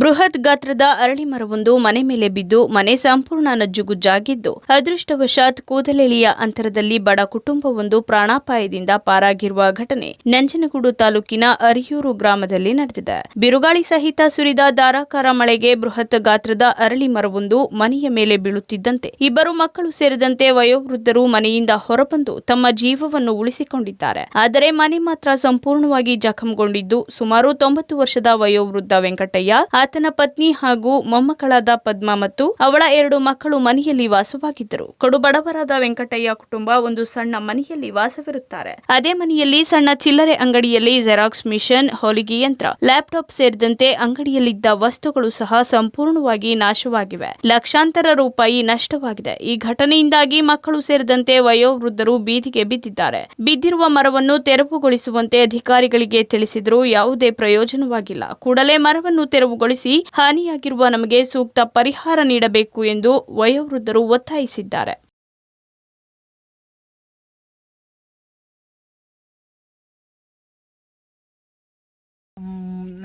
ಬೃಹತ್ ಗಾತ್ರದ ಅರಳಿ ಮರವೊಂದು ಮನೆ ಮೇಲೆ ಬಿದ್ದು ಮನೆ ಸಂಪೂರ್ಣ ನಜ್ಜುಗುಜ್ಜಾಗಿದ್ದು ಅದೃಷ್ಟವಶಾತ್ ಕೂದಲೆಳೆಯ ಅಂತರದಲ್ಲಿ ಬಡ ಕುಟುಂಬವೊಂದು ಪ್ರಾಣಾಪಾಯದಿಂದ ಪಾರಾಗಿರುವ ಘಟನೆ ನಂಜನಗೂಡು ತಾಲೂಕಿನ ಅರಿಯೂರು ಗ್ರಾಮದಲ್ಲಿ ನಡೆದಿದೆ. ಬಿರುಗಾಳಿ ಸಹಿತ ಸುರಿದ ಧಾರಾಕಾರ ಮಳೆಗೆ ಬೃಹತ್ ಗಾತ್ರದ ಅರಳಿ ಮರವೊಂದು ಮನೆಯ ಮೇಲೆ ಬೀಳುತ್ತಿದ್ದಂತೆ ಇಬ್ಬರು ಮಕ್ಕಳು ಸೇರಿದಂತೆ ವಯೋವೃದ್ಧರು ಮನೆಯಿಂದ ಹೊರಬಂದು ತಮ್ಮ ಜೀವವನ್ನು ಉಳಿಸಿಕೊಂಡಿದ್ದಾರೆ. ಆದರೆ ಮನೆ ಮಾತ್ರ ಸಂಪೂರ್ಣವಾಗಿ ಜಖಂಗೊಂಡಿದ್ದು, ಸುಮಾರು ತೊಂಬತ್ತು ವರ್ಷದ ವಯೋವೃದ್ಧ ವೆಂಕಟಯ್ಯ ಆತನ ಪತ್ನಿ ಹಾಗೂ ಮೊಮ್ಮಕ್ಕಳಾದ ಪದ್ಮ ಮತ್ತು ಅವಳ ಎರಡು ಮಕ್ಕಳು ಮನೆಯಲ್ಲಿ ವಾಸವಾಗಿದ್ದರು. ಕಡುಬಡವರಾದ ವೆಂಕಟಯ್ಯ ಕುಟುಂಬ ಒಂದು ಸಣ್ಣ ಮನೆಯಲ್ಲಿ ವಾಸವಿರುತ್ತಾರೆ. ಅದೇ ಮನೆಯಲ್ಲಿ ಸಣ್ಣ ಚಿಲ್ಲರೆ ಅಂಗಡಿಯಲ್ಲಿ ಜೆರಾಕ್ಸ್ ಮಿಷನ್, ಹೊಲಿಗೆ ಯಂತ್ರ, ಲ್ಯಾಪ್ಟಾಪ್ ಸೇರಿದಂತೆ ಅಂಗಡಿಯಲ್ಲಿದ್ದ ವಸ್ತುಗಳು ಸಹ ಸಂಪೂರ್ಣವಾಗಿ ನಾಶವಾಗಿವೆ. ಲಕ್ಷಾಂತರ ರೂಪಾಯಿ ನಷ್ಟವಾಗಿದೆ. ಈ ಘಟನೆಯಿಂದಾಗಿ ಮಕ್ಕಳು ಸೇರಿದಂತೆ ವಯೋವೃದ್ಧರು ಬೀದಿಗೆ ಬಿದ್ದಿದ್ದಾರೆ. ಬಿದ್ದಿರುವ ಮರವನ್ನು ತೆರವುಗೊಳಿಸುವಂತೆ ಅಧಿಕಾರಿಗಳಿಗೆ ತಿಳಿಸಿದರೂ ಯಾವುದೇ ಪ್ರಯೋಜನವಾಗಿಲ್ಲ. ಕೂಡಲೇ ಮರವನ್ನು ತೆರವುಗೊಳಿಸಿ ಹಾನಿಯಾಗಿರುವ ನಮಗೆ ಸೂಕ್ತ ಪರಿಹಾರ ನೀಡಬೇಕು ಎಂದು ವಯೋವೃದ್ಧರು ಒತ್ತಾಯಿಸಿದ್ದಾರೆ.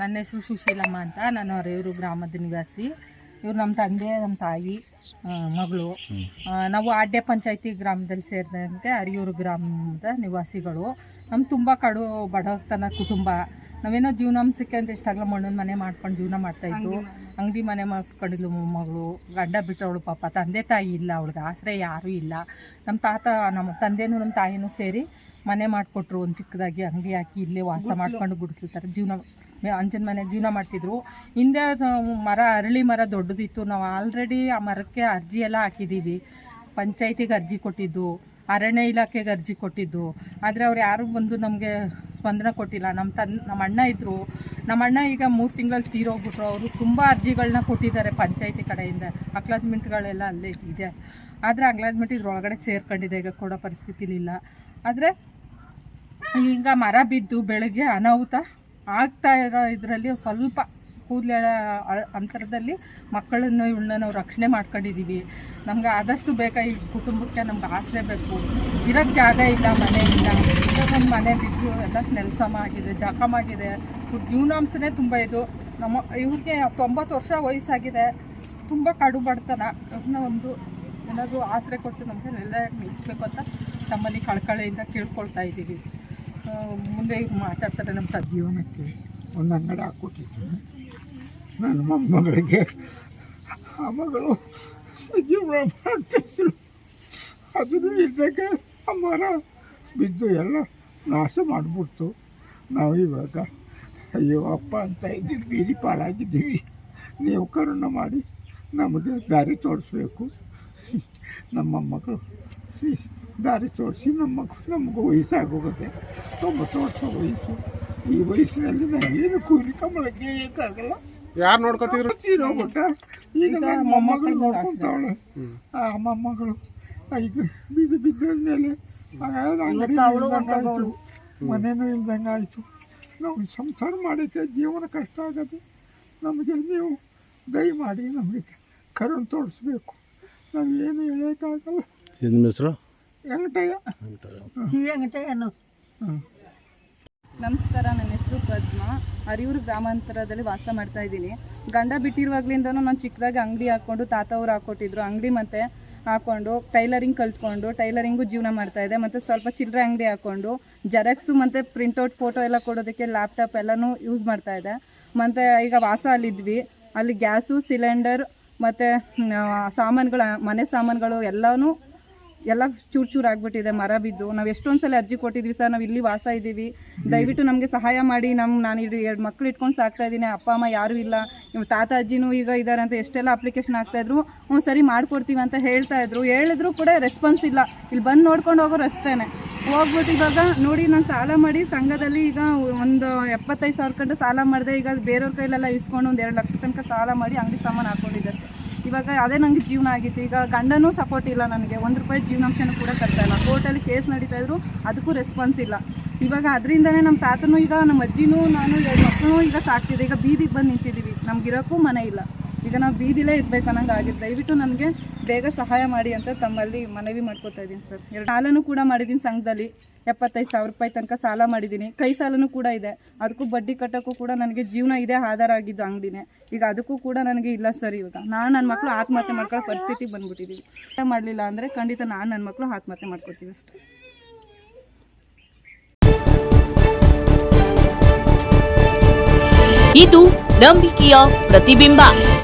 ನನ್ನ ಹೆಸರು ಸುಶೀಲಮ್ಮ ಅಂತ. ನಾನು ಅರೆಯೂರು ಗ್ರಾಮದ ನಿವಾಸಿ. ಇವರು ನಮ್ಮ ತಂದೆ, ನಮ್ಮ ತಾಯಿ ಮಗಳು. ನಾವು ಆಡ್ಯ ಪಂಚಾಯತಿ ಗ್ರಾಮದಲ್ಲಿ ಸೇರಿದಂತೆ ಅರಿಯೂರು ಗ್ರಾಮದ ನಿವಾಸಿಗಳು. ನಮ್ಮ ತುಂಬ ಕಡು ಬಡತನ ಕುಟುಂಬ. ನಾವೇನೋ ಜೀವನಾಂಶಕ್ಕೆ ಅಂತ ಇಷ್ಟಾಗಲ ಮಣ್ಣಿನ ಮನೆ ಮಾಡ್ಕೊಂಡು ಜೀವನ ಮಾಡ್ತಾ ಮಾಡ್ತಾಯಿದ್ವು ಅಂಗಡಿ ಮನೆ ಮಾಡ್ಕೊಂಡಿದ್ಲು ಮೊಮ್ಮಗಳು. ಗಡ್ಡ ಬಿಟ್ಟವಳು ಪಾಪ. ತಂದೆ ತಾಯಿ ಇಲ್ಲ ಅವಳಿಗೆ ಆಸರೆ ಯಾರೂ ಇಲ್ಲ. ನಮ್ಮ ತಾತ ನಮ್ಮ ತಂದೆನೂ ನಮ್ಮ ತಾಯಿನೂ ಸೇರಿ ಮನೆ ಮಾಡಿಕೊಟ್ರು ಒಂದು ಚಿಕ್ಕದಾಗಿ ಅಂಗಡಿ ಹಾಕಿ ಇಲ್ಲೇ ವಾಸ ಮಾಡ್ಕೊಂಡು ಗುಡಿಸ್ಲು ಜೀವನ ಅಂಜನ ಮನೆ ಜೀವನ ಮಾಡ್ತಿದ್ರು. ಹಿಂದೆ ಮರ ಅರಳಿ ಮರ ದೊಡ್ಡದಿತ್ತು. ನಾವು ಆಲ್ರೆಡಿ ಆ ಮರಕ್ಕೆ ಅರ್ಜಿ ಎಲ್ಲ ಹಾಕಿದ್ದೀವಿ ಪಂಚಾಯತಿಗೆ ಅರ್ಜಿ ಕೊಟ್ಟಿದ್ದು. ಅರಣ್ಯ ಇಲಾಖೆಗೆ ಅರ್ಜಿ ಕೊಟ್ಟಿದ್ದು. ಆದರೆ ಅವ್ರು ಯಾರು ಬಂದು ನಮಗೆ ಸ್ಪಂದನೆ ಕೊಟ್ಟಿಲ್ಲ. ನಮ್ಮ ತನ್ ನಮ್ಮ ಅಣ್ಣ ಇದ್ದರು ನಮ್ಮ ಅಣ್ಣ ಈಗ ಮೂರು ತಿಂಗಳಲ್ಲಿ ತೀರೋಗ್ಬಿಟ್ರು ಅವರು ತುಂಬ ಅರ್ಜಿಗಳನ್ನ ಕೊಟ್ಟಿದ್ದಾರೆ ಪಂಚಾಯತಿ ಕಡೆಯಿಂದ. ಅಕ್ಲಾಜ್ಮೆಂಟ್ಗಳೆಲ್ಲ ಅಲ್ಲೇ ಇದೆ. ಆದರೆ ಅಕ್ಲಾಜ್ಮೆಂಟ್ ಇದ್ರೊಳಗಡೆ ಸೇರ್ಕೊಂಡಿದೆ. ಈಗ ಕೊಡೋ ಪರಿಸ್ಥಿತಿಲಿಲ್ಲ. ಆದರೆ ಈಗ ಮರ ಬಿದ್ದು ಬೆಳಗ್ಗೆ ಅನಾಹುತ ಆಗ್ತಾ ಇರೋ ಇದರಲ್ಲಿ ಸ್ವಲ್ಪ ಕೂದಲೆಳ ಅಂತರದಲ್ಲಿ ಮಕ್ಕಳನ್ನು ಇವಳನ್ನ ನಾವು ರಕ್ಷಣೆ ಮಾಡ್ಕೊಂಡಿದ್ದೀವಿ. ನಮ್ಗೆ ಆದಷ್ಟು ಬೇಗ ಈ ಕುಟುಂಬಕ್ಕೆ ನಮ್ಗೆ ಆಸರೆ ಬೇಕು. ಇರೋಕ್ಕೆ ಜಾಗ ಇಲ್ಲ, ಮನೆ ಇಲ್ಲ. ಒಂದು ಮನೆ ಬಿದ್ದು ಎಲ್ಲ ನೆಲಸಮ ಆಗಿದೆ ಜಖಮ್ ಆಗಿದೆ. ಇವ್ರ ಜೀವನಾಂಶನೇ ತುಂಬ ಇದು. ನಮ್ಮ ಇವ್ರಿಗೆ ತೊಂಬತ್ತು ವರ್ಷ ವಯಸ್ಸಾಗಿದೆ. ತುಂಬ ಕಡು ಬಡತನ ಇವ್ರನ್ನ ಒಂದು ಏನಾದರೂ ಆಸರೆ ಕೊಟ್ಟು ನಮಗೆ ನೆಲ ನಿಲ್ಲಿಸ್ಬೇಕು ಅಂತ ತಮ್ಮಲ್ಲಿ ಕಳ್ಕಳೆಯಿಂದ ಕೇಳ್ಕೊಳ್ತಾ ಇದ್ದೀವಿ. ಮುಂದೆ ಮಾತಾಡ್ತಾರೆ ನಮ್ಮ ಜೀವನಕ್ಕೆ ಒಂದು ಅಂಗಡಿ ಹಾಕ್ಕೊಟ್ಟಿದ್ದೀನಿ. ನನ್ನ ಮೊಮ್ಮಗಳಿಗೆ, ಆ ಮಗಳು ಜೀವನ ಮಾಡ್ತಿದ್ರು. ಅದನ್ನು ಇದ್ದಕ್ಕೆ ಆ ಮರ ಬಿದ್ದು ಎಲ್ಲ ನಾಶ ಮಾಡಿಬಿಡ್ತು. ನಾವು ಇವಾಗ, ಅಯ್ಯೋ, ಅಪ್ಪ ಅಂತ ಇದ್ದೀವಿ ಬೀದಿ ಪಾಳಾಗಿದ್ದೀವಿ. ನೀವು ಕರುಣ ಮಾಡಿ ನಮಗೆ ದಾರಿ ತೋರಿಸ್ಬೇಕು. ನಮ್ಮ ಮಕ್ಕಳು ದಾರಿ ತೋರಿಸಿ ನಮ್ಮ ನಮಗೂ ವಯಸ್ಸಾಗೋಗುತ್ತೆ. ತೊಂಬತ್ತು ವರ್ಷ ವಯಸ್ಸು. ಈ ವಯಸ್ಸಿನಲ್ಲಿ ಏನು ಕೂಲಿ ಕಮಲಕ್ಕೆ ಏಕಾಗಲ್ಲ ಯಾರು ನೋಡ್ಕೊತಿದ್ರು ಈಗ ನನ್ನ ಮೊಮ್ಮಗಳು ನೋಡ್ಕೊಂತವಳು. ಆ ಮೊಮ್ಮಗಳು ಈಗ ಬೀದಿ ಬಿದ್ದ ಮೇಲೆ ಅಂಗಡಿ ಆಯಿತು. ಮನೇನೂ ಇಲ್ದಂಗೆ ಆಯಿತು. ನಾವು ಸಂಸಾರ ಮಾಡೈತೆ ಜೀವನ ಕಷ್ಟ ಆಗದೆ. ನಮಗೆ ನೀವು ದಯಮಾಡಿ ನಮಗೆ ಕರುಣ್ ತೋರಿಸ್ಬೇಕು. ನಾವು ಏನು ಹೇಳೋಕ್ಕಾಗಲ್ಲ ನಿಮ್ಮ ಹೆಸರು? ವೆಂಕಟಯ್ಯ. ವೆಂಕಟಯ್ಯನು. ನಮಸ್ಕಾರ, ನನ್ನ ಹೆಸರು ಪದ್ಮ. ಅರಿಯೂರು ಗ್ರಾಮಾಂತರದಲ್ಲಿ ವಾಸ ಮಾಡ್ತಾ ಇದ್ದೀನಿ. ಗಂಡ ಬಿಟ್ಟಿರುವಾಗ್ಲಿಂದನೂ ನಾನು ಚಿಕ್ಕದಾಗಿ ಅಂಗಡಿ ಹಾಕ್ಕೊಂಡು ತಾತ ಅವ್ರು ಹಾಕ್ಕೊಟ್ಟಿದ್ರು ಅಂಗಡಿ ಮತ್ತು ಹಾಕ್ಕೊಂಡು ಟೈಲರಿಂಗ್ ಕಲ್ತ್ಕೊಂಡು ಟೈಲರಿಂಗು ಜೀವನ ಮಾಡ್ತಾ ಇದೆ ಮತ್ತು ಸ್ವಲ್ಪ ಚಿಲ್ಲರೆ ಅಂಗಡಿ ಹಾಕ್ಕೊಂಡು ಜೆರಾಕ್ಸು ಮತ್ತು ಪ್ರಿಂಟೌಟ್ ಫೋಟೋ ಎಲ್ಲ ಕೊಡೋದಕ್ಕೆ ಲ್ಯಾಪ್ಟಾಪ್ ಎಲ್ಲನೂ ಯೂಸ್ ಮಾಡ್ತಾ ಇದೆ ಮತ್ತು ಈಗ ವಾಸ ಅಲ್ಲಿದ್ವಿ. ಅಲ್ಲಿ ಗ್ಯಾಸು, ಸಿಲಿಂಡರ್ ಮತ್ತು ಸಾಮಾನುಗಳ, ಮನೆ ಸಾಮಾನುಗಳು ಎಲ್ಲನೂ ಎಲ್ಲ ಚೂರು ಚೂರು ಆಗಿಬಿಟ್ಟಿದೆ, ಮರ ಬಿದ್ದು. ನಾವು ಎಷ್ಟೊಂದು ಸಲ ಅರ್ಜಿ ಕೊಟ್ಟಿದ್ವಿ ಸರ್, ನಾವು ಇಲ್ಲಿ ವಾಸ ಇದ್ದೀವಿ. ದಯವಿಟ್ಟು ನಮಗೆ ಸಹಾಯ ಮಾಡಿ ನಮ್ಮ ನಾನು ಇಡು ಎರಡು ಮಕ್ಕಳು ಇಟ್ಕೊಂಡು ಸಾಕ್ತಾ ಇದ್ದೀನಿ, ಅಪ್ಪ, ಅಮ್ಮ ಯಾರೂ ಇಲ್ಲ. ನಿಮ್ಮ ತಾತ ಅಜ್ಜಿನೂ ಈಗ ಇದ್ದಾರೆ ಅಂತ ಎಷ್ಟೆಲ್ಲ ಅಪ್ಲಿಕೇಶನ್ ಹಾಕ್ತಾಯಿದ್ರು ಹ್ಞೂ, ಸರಿ ಮಾಡಿಕೊಡ್ತೀವಿ ಅಂತ ಹೇಳ್ತಾ ಇದ್ರು. ಹೇಳಿದ್ರು ಕೂಡ ರೆಸ್ಪಾನ್ಸ್ ಇಲ್ಲ. ಇಲ್ಲಿ ಬಂದು ನೋಡ್ಕೊಂಡು ಹೋಗೋರು ಅಷ್ಟೇ ಹೋಗ್ಬಿಟ್ಟು ಇವಾಗ ನೋಡಿ, ನಾನು ಸಾಲ ಮಾಡಿ ಸಂಘದಲ್ಲಿ ಈಗ ಒಂದು ಎಪ್ಪತ್ತೈದು ಸಾವಿರ ಕಂಡು ಸಾಲ ಮಾಡಿದೆ. ಈಗ ಬೇರೆಯವ್ರ ಕೈಲೆಲ್ಲ ಇಸ್ಕೊಂಡು ಒಂದು ಎರಡು ಲಕ್ಷ ತನಕ ಸಾಲ ಮಾಡಿ ಅಂಗಡಿ ಸಾಮಾನು ಹಾಕ್ಕೊಂಡಿದ್ದೆ ಸರ್. ಇವಾಗ ಅದೇ ನನಗೆ ಜೀವನ ಆಗಿತ್ತು. ಈಗ ಗಂಡನೂ ಸಪೋರ್ಟ್ ಇಲ್ಲ ನನಗೆ. ಒಂದು ರೂಪಾಯಿ ಜೀವನಾಂಶನೂ ಕೂಡ ಕಟ್ತಾ ಇಲ್ಲ. ಕೋರ್ಟಲ್ಲಿ ಕೇಸ್ ನಡೀತಾ ಇದ್ರು, ಅದಕ್ಕೂ ರೆಸ್ಪಾನ್ಸ್ ಇಲ್ಲ. ಇವಾಗ ಅದರಿಂದನೇ ನಮ್ಮ ತಾತನೂ ಈಗ ನಮ್ಮ ಅಜ್ಜಿನೂ, ನಾನು, ಎರಡು ಮಕ್ಕಳು ಈಗ ಸಾಕ್ತಿದೆ. ಈಗ ಬೀದಿಗೆ ಬಂದು ನಿಂತಿದ್ದೀವಿ ನಮ್ಗಿರೋಕ್ಕೂ ಮನೆ ಇಲ್ಲ. ಈಗ ನಾವು ಬೀದಿಲೇ ಇರಬೇಕು ಅನ್ನಂಗೆ ಆಗಿದೆ ದಯವಿಟ್ಟು ನನಗೆ ಬೇಗ ಸಹಾಯ ಮಾಡಿ ಅಂತ ತಮ್ಮಲ್ಲಿ ಮನವಿ ಮಾಡ್ಕೋತಾ ಇದ್ದೀನಿ ಸರ್. ಎರಡು ಸಾಲನೂ ಕೂಡ ಮಾಡಿದ್ದೀನಿ ಸಂಘದಲ್ಲಿ. ಎಪ್ಪತ್ತೈದು ಸಾವಿರ ರೂಪಾಯಿ ತನಕ ಸಾಲ ಮಾಡಿದ್ದೀನಿ. ಕೈ ಸಾಲನೂ ಕೂಡ ಇದೆ. ಅದಕ್ಕೂ ಬಡ್ಡಿ ಕಟ್ಟೋಕ್ಕೂ ಕೂಡ ನನಗೆ ಜೀವನ ಇದೆ ಆಧಾರ ಆಗಿದ್ದು ಅಂಗಡಿನೇ. ಈಗ ಅದಕ್ಕೂ ಕೂಡ ನನಗೆ ಇಲ್ಲ ಸರ್ ಇವಾಗ. ನಾನು ನನ್ನ ಮಕ್ಕಳು ಆತ್ಮಹತ್ಯೆ ಮಾಡ್ಕೊಳ್ಳೋ ಪರಿಸ್ಥಿತಿ ಬಂದ್ಬಿಟ್ಟಿದ್ದೀವಿ ಮಾಡಲಿಲ್ಲ ಅಂದರೆ ಖಂಡಿತ ನಾನು ನನ್ನ ಮಕ್ಕಳು ಆತ್ಮಹತ್ಯೆ ಮಾಡ್ಕೊತೀವಿ ಅಷ್ಟೇ. ಇದು ನಂಬಿಕೆಯ ಪ್ರತಿಬಿಂಬ.